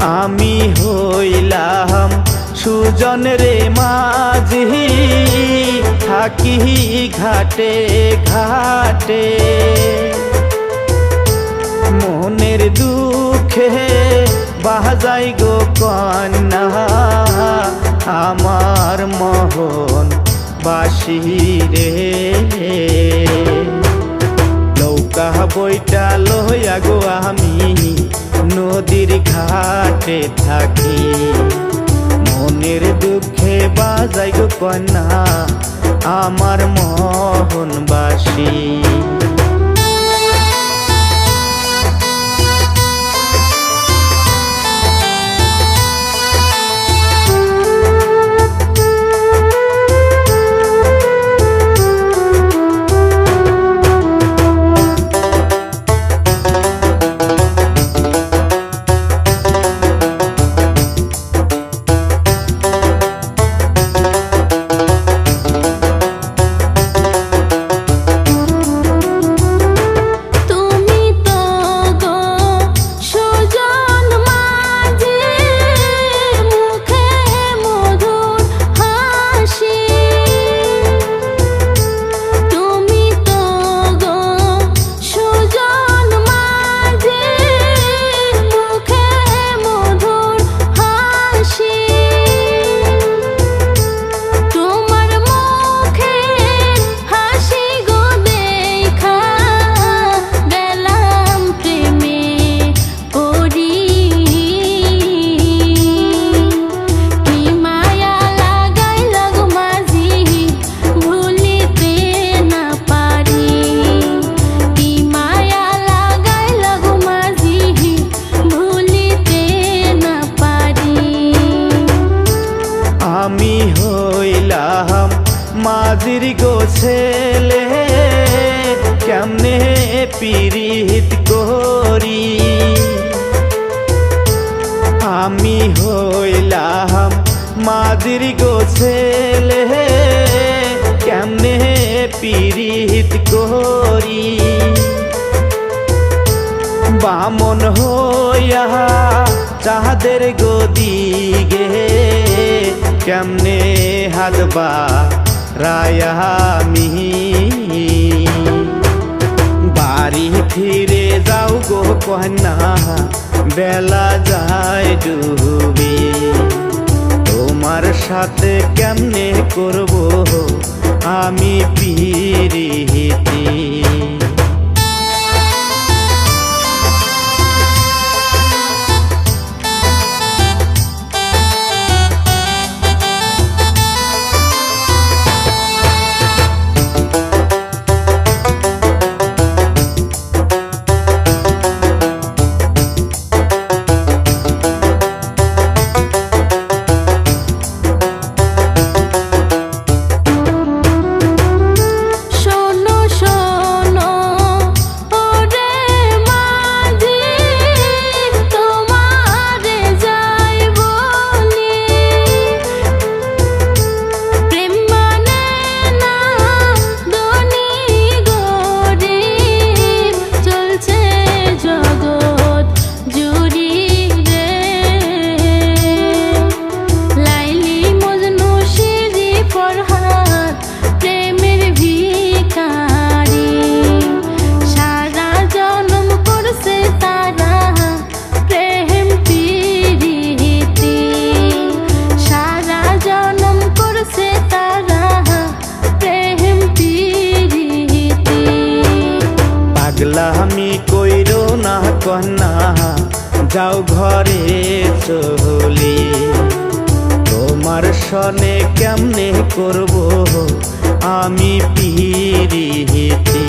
আমি হইলাম সুজন রে মাঝি, থাকি ঘাটে ঘাটে। মনের দুঃখে বাহাজাই গো কন্যা, আমার মহন বাসি রে। নৌকা বইটা লইয়া গো আমি নদীর ঘাটে থাকি। মনের দুঃখে বাজাই গো কন্যা আমার মোহন ছেলে, কেমনে পিরিত করি? আমি হইলাম মাঝির গো ছেলে, কেমনে পিরিত করি? বামন হইয়া চাঁদের গদিগে, কেমনে হাতবা রায়ামি। বাড়ি ফিরে যাও গো কন্যা, বেলা যায় ডুবি। তোমার সাথে কেমনে করব? আমি পিরিতি কন্যা যাও ঘরে চলি। তোমার সনে কেমনে করব আমি পিরিতি